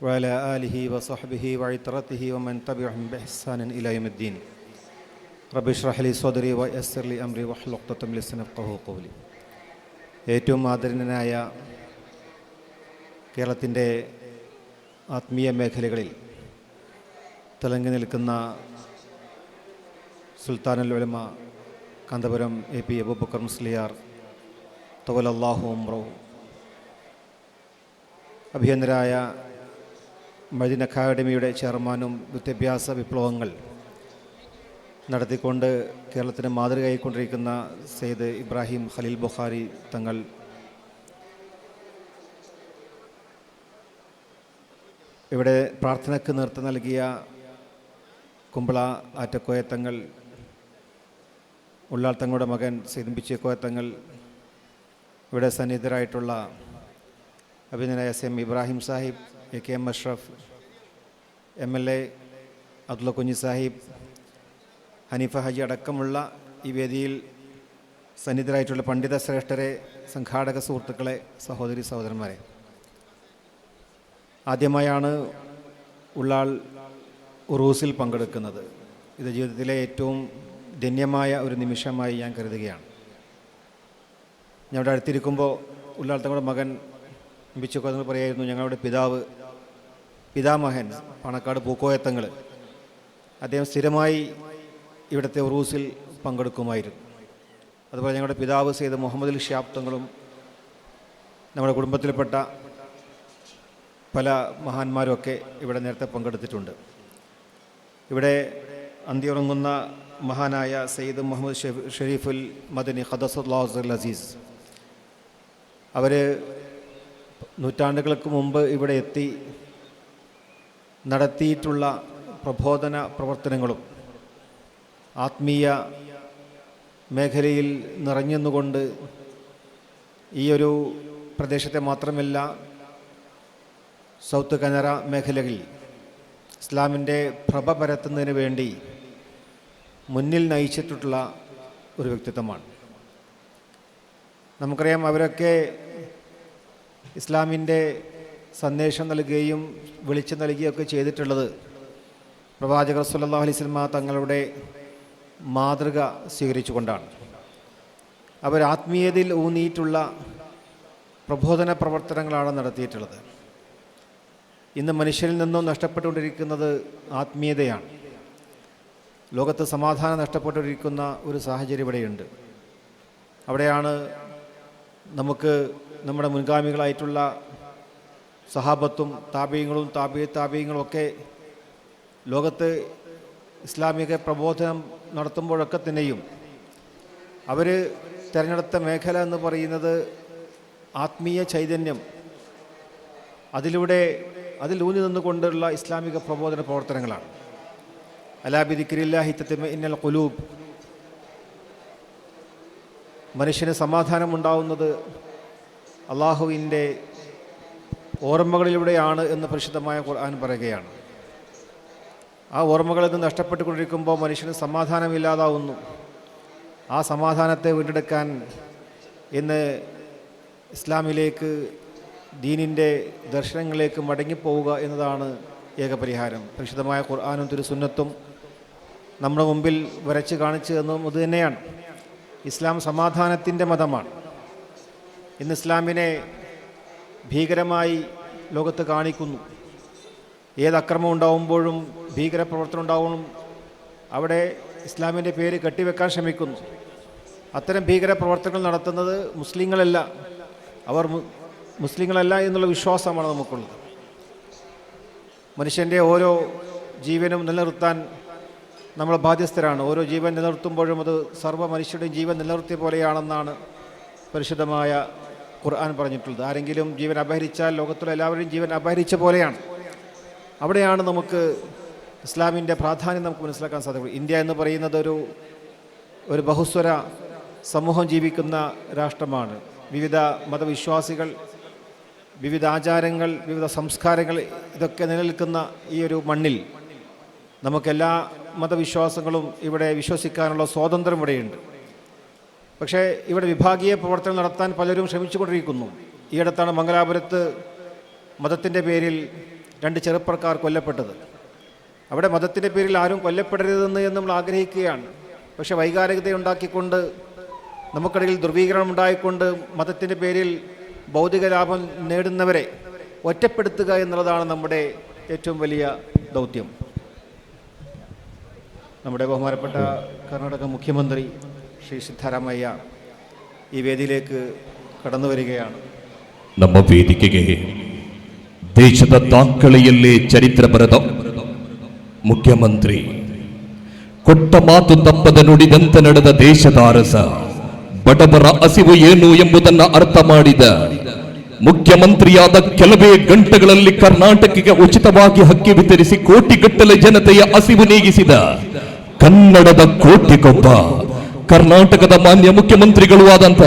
وعلى آله وصحبه وعترته ومن تبعهم بإحسان إلى يوم الدين رب اشرح لي صدري ويسر لي أمري واحلل عقدة من لساني يفقهوا قولي ഏറ്റവും ആദരണീയനായ കേരളത്തിൻ്റെ ആത്മീയ മേഖലകളിൽ തിളങ്ങി നിൽക്കുന്ന സുൽത്താനുൽ ഉലമ കാന്തപുരം എ പി അബൂബക്കർ മുസ്ലിയാർ തവലല്ലാഹു ഉംറോ അഭിയന്തരായ മദീൻ അക്കാദമിയുടെ ചെയർമാനും വിദ്യാഭ്യാസ വിപ്ലവങ്ങൾ നടത്തിക്കൊണ്ട് കേരളത്തിന് മാതൃകയായിക്കൊണ്ടിരിക്കുന്ന സെയ്ദ് ഇബ്രാഹിം ഖലീൽ ബുഖാരി തങ്ങൾ ഇവിടെ പ്രാർത്ഥനയ്ക്ക് നേതൃത്വം നൽകിയ കുമ്പള ആറ്റക്കോയത്തങ്ങൾ ഉള്ളാൾ തങ്ങളുടെ മകൻ സെയ്ദിമ്പിച്ചേക്കോയ തങ്ങൾ ഇവിടെ സന്നിഹിതരായിട്ടുള്ള അഭിനയ S M Ibrahim Sahib A K M Ashraf M L A Abdulla Kunhi Sahib Haneefa Haji അടക്കമുള്ള ഈ വേദിയിൽ സന്നിധരായിട്ടുള്ള പണ്ഡിത ശ്രേഷ്ഠരെ സംഘാടക സുഹൃത്തുക്കളെ സഹോദരി സഹോദരന്മാരെ. ആദ്യമായാണ് ഉള്ളാൾ ഉറൂസിൽ പങ്കെടുക്കുന്നത്. ഇത് ജീവിതത്തിലെ ഏറ്റവും ധന്യമായ ഒരു നിമിഷമായി ഞാൻ കരുതുകയാണ്. ഞാൻ ഇവിടെ അടുത്തിരിക്കുമ്പോൾ ഉള്ളാൾ തങ്ങളുടെ മകൻ ബിച്ചുക്കോതങ്ങൾ പറയായിരുന്നു ഞങ്ങളുടെ പിതാവ് പിതാമഹൻ പണക്കാട് പൂക്കോയത്തങ്ങൾ. അദ്ദേഹം സ്ഥിരമായി ഇവിടുത്തെ ഉറൂസിൽ പങ്കെടുക്കുമായിരുന്നു. അതുപോലെ ഞങ്ങളുടെ പിതാവ് സെയ്ത് മുഹമ്മദ് അലി ഷിയാബ് തങ്ങളും നമ്മുടെ കുടുംബത്തിൽപ്പെട്ട പല മഹാന്മാരുമൊക്കെ ഇവിടെ നേരത്തെ പങ്കെടുത്തിട്ടുണ്ട്. ഇവിടെ അന്തിയുറങ്ങുന്ന മഹാനായ സെയ്ദ് മുഹമ്മദ് ഷെരീഫുൽ മദനി ഖദസുല്ലാഹുൽ അസീസ്. അവർ നൂറ്റാണ്ടുകൾക്ക് മുമ്പ് ഇവിടെ എത്തി നടത്തിയിട്ടുള്ള പ്രബോധന പ്രവർത്തനങ്ങളും ആത്മീയ മേഖലയിൽ നിറഞ്ഞുകൊണ്ട് ഈ ഒരു പ്രദേശത്തെ മാത്രമല്ല സൗത്ത് കനറ മേഖലകളിൽ ഇസ്ലാമിന്റെ പ്രഭ പരത്തുന്നതിന് വേണ്ടി മുന്നിൽ നയിച്ചിട്ടുള്ള ഒരു വ്യക്തിത്വമാണ്. നമുക്കറിയാം അവരൊക്കെ ഇസ്ലാമിന്റെ സന്ദേശം നൽകുകയും വിളിച്ചു നൽകുകയൊക്കെ ചെയ്തിട്ടുള്ളത് പ്രവാചകർ സല്ലാ അലൈഹി വസല്ലമ തങ്ങളുടെ മാതൃക സ്വീകരിച്ചുകൊണ്ടാണ്. അവർ ആത്മീയതയിൽ ഊന്നിയിട്ടുള്ള പ്രബോധന പ്രവർത്തനങ്ങളാണ് നടത്തിയിട്ടുള്ളത്. ഇന്ന് മനുഷ്യരിൽ നിന്നും നഷ്ടപ്പെട്ടുകൊണ്ടിരിക്കുന്നത് ആത്മീയതയാണ്. ലോകത്ത് സമാധാനം നഷ്ടപ്പെട്ടുകൊണ്ടിരിക്കുന്ന ഒരു സാഹചര്യം ഇവിടെയുണ്ട്. അവിടെയാണ് നമുക്ക് നമ്മുടെ മുൻഗാമികളായിട്ടുള്ള സഹാബത്തും താപീയങ്ങളും താപീയ താപീയങ്ങളും ഒക്കെ ലോകത്ത് ഇസ്ലാമിക പ്രബോധനം നടത്തുമ്പോഴൊക്കെ തന്നെയും അവർ തിരഞ്ഞെടുത്ത മേഖല എന്ന് പറയുന്നത് ആത്മീയ ചൈതന്യം. അതിലൂടെ അതിലൂന്നി നിന്നുകൊണ്ടുള്ള ഇസ്ലാമിക പ്രബോധന പ്രവർത്തനങ്ങളാണ്. അലാബിദിക്രില്ലാഹി തത്തിമ ഇന്നൽ കുലൂബ് മനുഷ്യന് സമാധാനമുണ്ടാവുന്നത് അള്ളാഹുവിന്റെ ഓർമ്മകളിലൂടെയാണ് എന്ന് പരിശുദ്ധമായ ഖുർആൻ പറയുകയാണ്. ആ ഓർമ്മകളിൽ നിന്ന് നഷ്ടപ്പെട്ടുകൊണ്ടിരിക്കുമ്പോൾ മനുഷ്യന് സമാധാനമില്ലാതാവുന്നു ആ സമാധാനത്തെ വീണ്ടെടുക്കാൻ ഇന്ന് ഇസ്ലാമിലേക്ക് ദീനിന്റെ ദർശനങ്ങളിലേക്ക് മടങ്ങിപ്പോവുക എന്നതാണ് ഏകപരിഹാരം. പരിശുദ്ധമായ ഖുർആാനും തിരുസുന്നത്തും നമ്മുടെ മുമ്പിൽ വരച്ച് കാണിച്ചു തന്നതും ഇത് തന്നെയാണ്. ഇസ്ലാം സമാധാനത്തിന്റെ മതമാണ്. ഇന്ന് ഇസ്ലാമിനെ ഭീകരമായി ലോകത്ത് കാണിക്കുന്നു. ഏത് അക്രമം ഉണ്ടാവുമ്പോഴും ഭീകരപ്രവർത്തനം ഉണ്ടാവണം. അവിടെ ഇസ്ലാമിന്റെ പേര് കെട്ടിവെക്കാൻ ശ്രമിക്കുന്നു. അത്തരം ഭീകരപ്രവർത്തനങ്ങൾ നടത്തുന്നത് മുസ്ലിങ്ങളല്ല. അവർ മുസ്ലിങ്ങളല്ല എന്നുള്ള വിശ്വാസമാണ് നമുക്കുള്ളത്. മനുഷ്യന്റെ ഓരോ ജീവനും നിലനിർത്താൻ നമ്മൾ ബാധ്യസ്ഥരാണ്. ഓരോ ജീവൻ നിലനിർത്തുമ്പോഴും അത് സർവ മനുഷ്യരുടെയും ജീവൻ നിലനിർത്തിയ പോലെയാണെന്നാണ് പരിശുദ്ധമായ ഖുർആൻ പറഞ്ഞിട്ടുള്ളത്. ആരെങ്കിലും ജീവൻ അപഹരിച്ചാൽ ലോകത്തുള്ള എല്ലാവരെയും ജീവൻ അപഹരിച്ച പോലെയാണ്. അവിടെയാണ് നമുക്ക് ഇസ്ലാമിന്റെ പ്രാധാന്യം നമുക്ക് മനസ്സിലാക്കാൻ സാധിക്കും ഇന്ത്യ എന്ന് പറയുന്നത് ഒരു ഒരു ബഹുസ്വര സമൂഹം ജീവിക്കുന്ന രാഷ്ട്രമാണ്. വിവിധ മതവിശ്വാസികൾ വിവിധ ആചാരങ്ങൾ വിവിധ സംസ്കാരങ്ങൾ ഇതൊക്കെ നിലനിൽക്കുന്ന ഈ ഒരു മണ്ണിൽ നമുക്കെല്ലാ മതവിശ്വാസങ്ങളും ഇവിടെ വിശ്വസിക്കാനുള്ള സ്വാതന്ത്ര്യം ഇവിടെയുണ്ട്. പക്ഷേ ഇവിടെ വിഭാഗീയ പ്രവർത്തനം നടത്താൻ പലരും ശ്രമിച്ചുകൊണ്ടിരിക്കുന്നു. ഈയിടത്താണ് മംഗലാപുരത്ത് മതത്തിന്റെ പേരിൽ രണ്ട് ചെറുപ്പക്കാർ കൊല്ലപ്പെട്ടത്. അവിടെ മതത്തിന്റെ പേരിൽ ആരും കൊല്ലപ്പെടരുതെന്ന് നമ്മൾ ആഗ്രഹിക്കുകയാണ്. പക്ഷെ വൈകാരികത ഉണ്ടാക്കിക്കൊണ്ട് നമുക്കിടയിൽ ധ്രുവീകരണം ഉണ്ടായിക്കൊണ്ട് മതത്തിന്റെ പേരിൽ ഭൗതിക ലാഭം നേടുന്നവരെ ഒറ്റപ്പെടുത്തുക എന്നുള്ളതാണ് നമ്മുടെ ഏറ്റവും വലിയ ദൗത്യം. നമ്മുടെ ബഹുമാനപ്പെട്ട കർണാടക മുഖ്യമന്ത്രി ശ്രീ സിദ്ധാരാമയ്യ ഈ വേദിയിലേക്ക് കടന്നു വരികയാണ്. നമ്മ വേദിക്കുകയെ ದೇಶದ ದಾಖಲೆಯಲ್ಲಿ ಚರಿತ್ರ ಬರೆದ ಮುಖ್ಯಮಂತ್ರಿ ಕೊಟ್ಟ ಮಾತು ತಪ್ಪದ ನುಡಿದಂತೆ ನಡೆದ ದೇಶದ ಅರಸ ಬಡವರ ಅಸಿವು ಏನು ಎಂಬುದನ್ನು ಅರ್ಥ ಮಾಡಿದ ಮುಖ್ಯಮಂತ್ರಿಯಾದ ಕೆಲವೇ ಗಂಟೆಗಳಲ್ಲಿ ಕರ್ನಾಟಕಕ್ಕೆ ಉಚಿತವಾಗಿ ಹಕ್ಕಿ ವಿತರಿಸಿ ಕೋಟಿಗಟ್ಟಲೆ ಜನತೆಯ ಹಸಿವು ನೀಗಿಸಿದ ಕನ್ನಡದ ಕೋಟಿಗೊಬ್ಬ ಕರ್ನಾಟಕದ ಮಾನ್ಯ ಮುಖ್ಯಮಂತ್ರಿಗಳು ಆದಂತ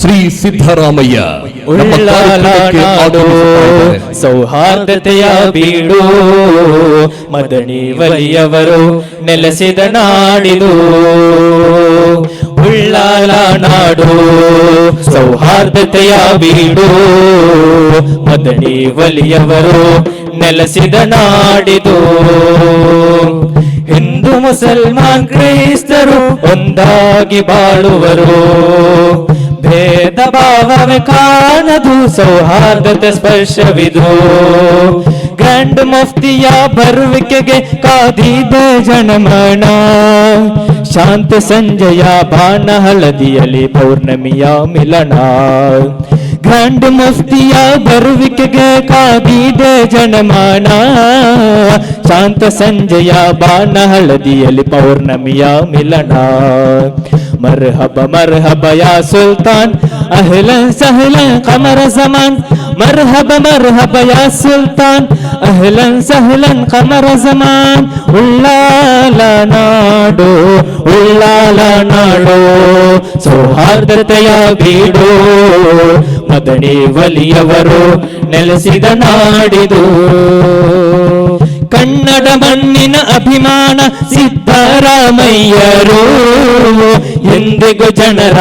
ಶ್ರೀ ಸಿದ್ದರಾಮಯ್ಯ ಸೌಹಾರ್ದತೆಯ ಬೀಡು ಮದಣಿ ವಲಿಯವರು ನೆಲೆಸಿದ ನಾಡಿದು. ಉಳ್ಳಾಲ ನಾಡು ಸೌಹಾರ್ದತೆಯ ಬೀಡು ಮದಣಿ ವಲಿಯವರು ನೆಲೆಸಿದ ನಾಡಿದು. ಹಿಂದೂ ಮುಸಲ್ಮಾನ್ ಕ್ರೈಸ್ತರು ಒಂದಾಗಿ ಬಾಳುವರು. ಭೇದ ಭಾವವೇ ಕಾಣದು, ಸೌಹಾರ್ದತೆ ಸ್ಪರ್ಶವಿದು. ಗ್ರ್ಯಾಂಡ್ ಮುಫ್ತಿಯ ಬರುವಿಕೆಗೆ ಕಾದಿದೆ ಜನಮಣ ಶಾಂತ ಸಂಜಯ ಬಾಣ ಹಳದಿಯಲ್ಲಿ ಪೌರ್ಣಮಿಯ ಮಿಲನ. घंड मुफ्तिया बर्विक गे काबी दे जनमाना शांत संजया बान हलदियल पौर्णमिया मिलना मरहब मरहब या सुल्तान अहलन सहलन कमर जमान मरहब मरहब या सुल्तान अहलन सहलन कमर जमान उल्लाला नाडो उल्लाला नाडो सौहार्दतया भीडो ಮದನಿ ಒಲಿಯವರು ನೆಲೆಸಿದ ನಾಡಿದು. ಕನ್ನಡ ಮಣ್ಣಿನ ಅಭಿಮಾನ ಸಿದ್ದರಾಮಯ್ಯರು. ಎಂದಿಗೂ ಜನರ